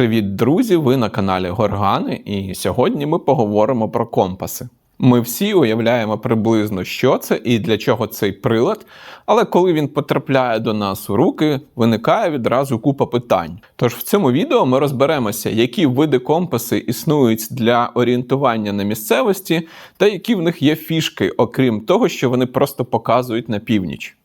Привіт, друзі! Ви на каналі Горгани, і сьогодні ми поговоримо про компаси. Ми всі уявляємо приблизно, що це і для чого цей прилад, але коли він потрапляє до нас у руки, виникає відразу купа питань. Тож в цьому відео ми розберемося, які види компаси існують для орієнтування на місцевості, та які в них є фішки, окрім того, що вони просто показують на північ.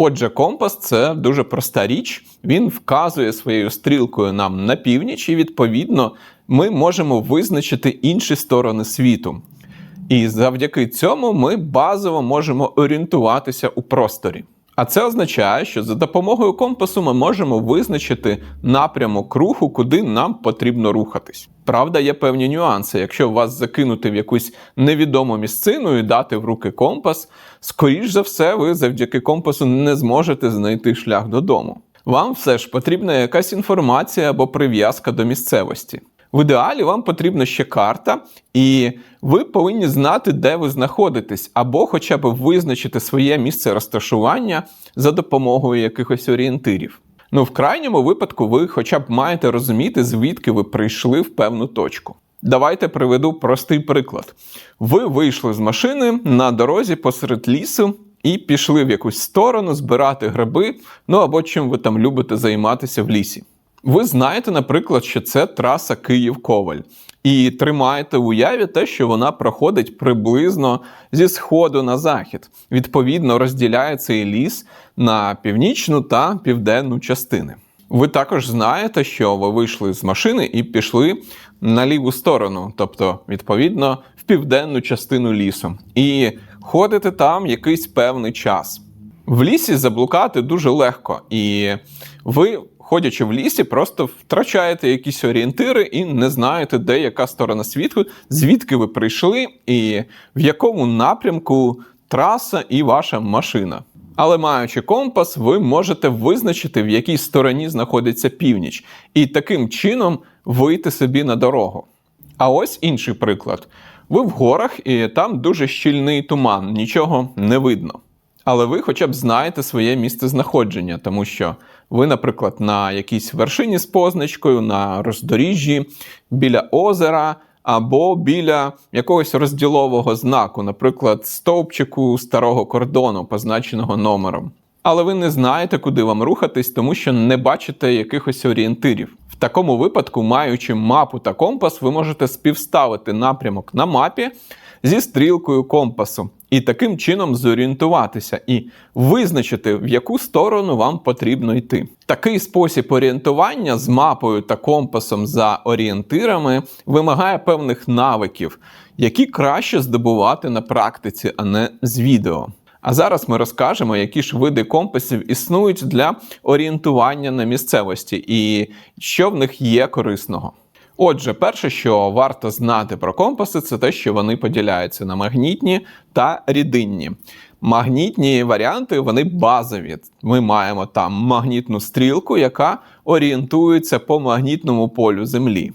Отже, компас це дуже проста річ. Він вказує своєю стрілкою нам на північ, і відповідно ми можемо визначити інші сторони світу. І завдяки цьому ми базово можемо орієнтуватися у просторі. А це означає, що за допомогою компасу ми можемо визначити напрямок руху, куди нам потрібно рухатись. Правда, є певні нюанси. Якщо вас закинути в якусь невідому місцину і дати в руки компас, скоріш за все, ви завдяки компасу не зможете знайти шлях додому. Вам все ж потрібна якась інформація або прив'язка до місцевості. В ідеалі вам потрібна ще карта, і ви повинні знати, де ви знаходитесь, або хоча б визначити своє місце розташування за допомогою якихось орієнтирів. Ну, в крайньому випадку, ви хоча б маєте розуміти, звідки ви прийшли в певну точку. Давайте приведу простий приклад. Ви вийшли з машини на дорозі посеред лісу і пішли в якусь сторону збирати гриби, ну або чим ви там любите займатися в лісі. Ви знаєте, наприклад, що це траса Київ-Коваль. І тримаєте в уяві те, що вона проходить приблизно зі сходу на захід. Відповідно, розділяє цей ліс на північну та південну частини. Ви також знаєте, що ви вийшли з машини і пішли на ліву сторону, тобто, відповідно, в південну частину лісу. І ходите там якийсь певний час. В лісі заблукати дуже легко, і ви ходячи в лісі, просто втрачаєте якісь орієнтири і не знаєте, де яка сторона світу, звідки ви прийшли, і в якому напрямку траса і ваша машина. Але маючи компас, ви можете визначити, в якій стороні знаходиться північ, і таким чином вийти собі на дорогу. А ось інший приклад: ви в горах, і там дуже щільний туман, нічого не видно. Але ви хоча б знаєте своє місце знаходження, тому що ви, наприклад, на якійсь вершині з позначкою, на роздоріжжі, біля озера або біля якогось розділового знаку, наприклад, стовпчику старого кордону, позначеного номером. Але ви не знаєте, куди вам рухатись, тому що не бачите якихось орієнтирів. В такому випадку, маючи мапу та компас, ви можете співставити напрямок на мапі зі стрілкою компасу і таким чином зорієнтуватися і визначити, в яку сторону вам потрібно йти. Такий спосіб орієнтування з мапою та компасом за орієнтирами вимагає певних навиків, які краще здобувати на практиці, а не з відео. А зараз ми розкажемо, які ж види компасів існують для орієнтування на місцевості і що в них є корисного. Отже, перше, що варто знати про компаси, це те, що вони поділяються на магнітні та рідинні. Магнітні варіанти вони базові. Ми маємо там магнітну стрілку, яка орієнтується по магнітному полю Землі.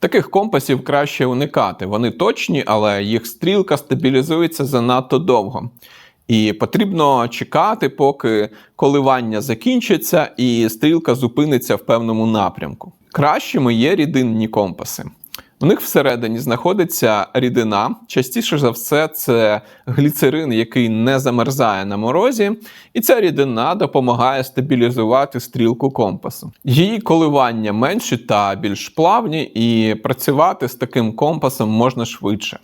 Таких компасів краще уникати. Вони точні, але їх стрілка стабілізується занадто довго. І потрібно чекати, поки коливання закінчиться і стрілка зупиниться в певному напрямку. Кращими є рідинні компаси. В них всередині знаходиться рідина. Частіше за все, це гліцерин, який не замерзає на морозі, і ця рідина допомагає стабілізувати стрілку компасу. Її коливання менші та більш плавні, і працювати з таким компасом можна швидше.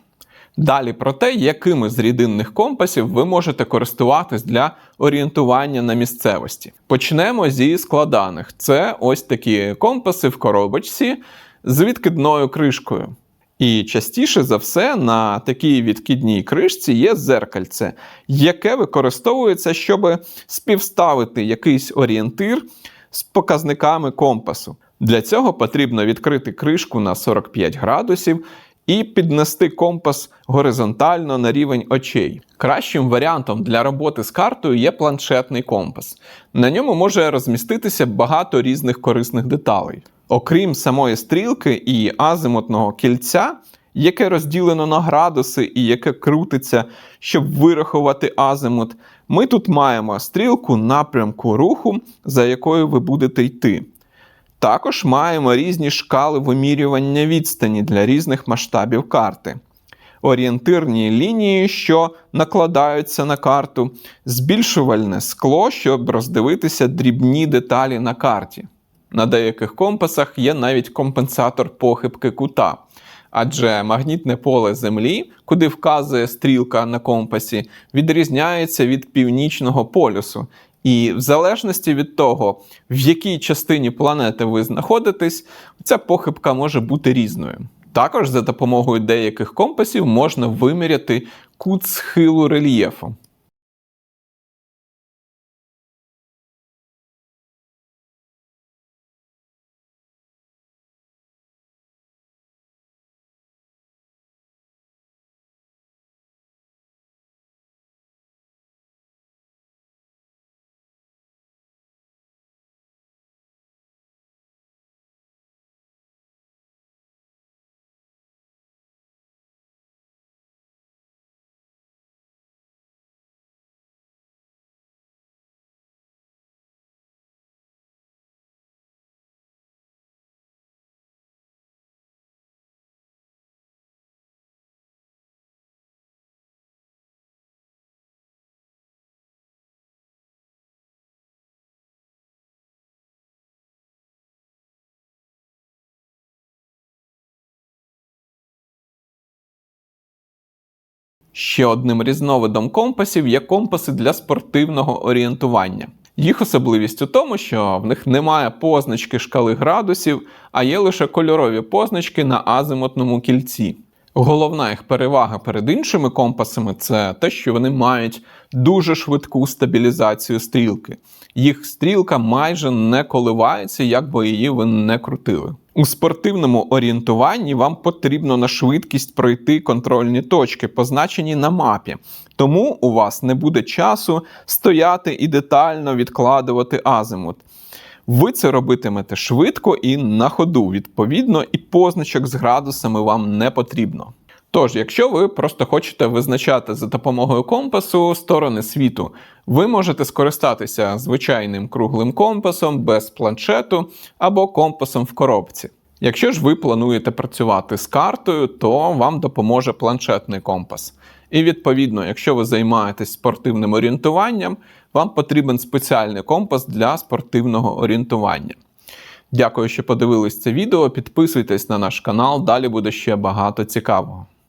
Далі про те, якими з рідинних компасів ви можете користуватись для орієнтування на місцевості. Почнемо зі складаних. Це ось такі компаси в коробочці з відкидною кришкою. І частіше за все на такій відкидній кришці є зеркальце, яке використовується, щоб співставити якийсь орієнтир з показниками компасу. Для цього потрібно відкрити кришку на 45 градусів і піднести компас горизонтально на рівень очей. Кращим варіантом для роботи з картою є планшетний компас. На ньому може розміститися багато різних корисних деталей. Окрім самої стрілки і азимутного кільця, яке розділено на градуси і яке крутиться, щоб вирахувати азимут, ми тут маємо стрілку напрямку руху, за якою ви будете йти. Також маємо різні шкали вимірювання відстані для різних масштабів карти. Орієнтирні лінії, що накладаються на карту, збільшувальне скло, щоб роздивитися дрібні деталі на карті. На деяких компасах є навіть компенсатор похибки кута. Адже магнітне поле Землі, куди вказує стрілка на компасі, відрізняється від північного полюсу. І в залежності від того, в якій частині планети ви знаходитесь, ця похибка може бути різною. Також за допомогою деяких компасів можна виміряти кут схилу рельєфу. Ще одним різновидом компасів є компаси для спортивного орієнтування. Їх особливість у тому, що в них немає позначки шкали градусів, а є лише кольорові позначки на азимутному кільці. Головна їх перевага перед іншими компасами це те, що вони мають дуже швидку стабілізацію стрілки. Їх стрілка майже не коливається, як би її ви не крутили. У спортивному орієнтуванні вам потрібно на швидкість пройти контрольні точки, позначені на мапі. Тому у вас не буде часу стояти і детально відкладувати азимут. Ви це робитимете швидко і на ходу, відповідно, і позначок з градусами вам не потрібно. Тож, якщо ви просто хочете визначати за допомогою компасу сторони світу, ви можете скористатися звичайним круглим компасом без планшету або компасом в коробці. Якщо ж ви плануєте працювати з картою, то вам допоможе планшетний компас. І відповідно, якщо ви займаєтесь спортивним орієнтуванням, вам потрібен спеціальний компас для спортивного орієнтування. Дякую, що подивились це відео. Підписуйтесь на наш канал, далі буде ще багато цікавого.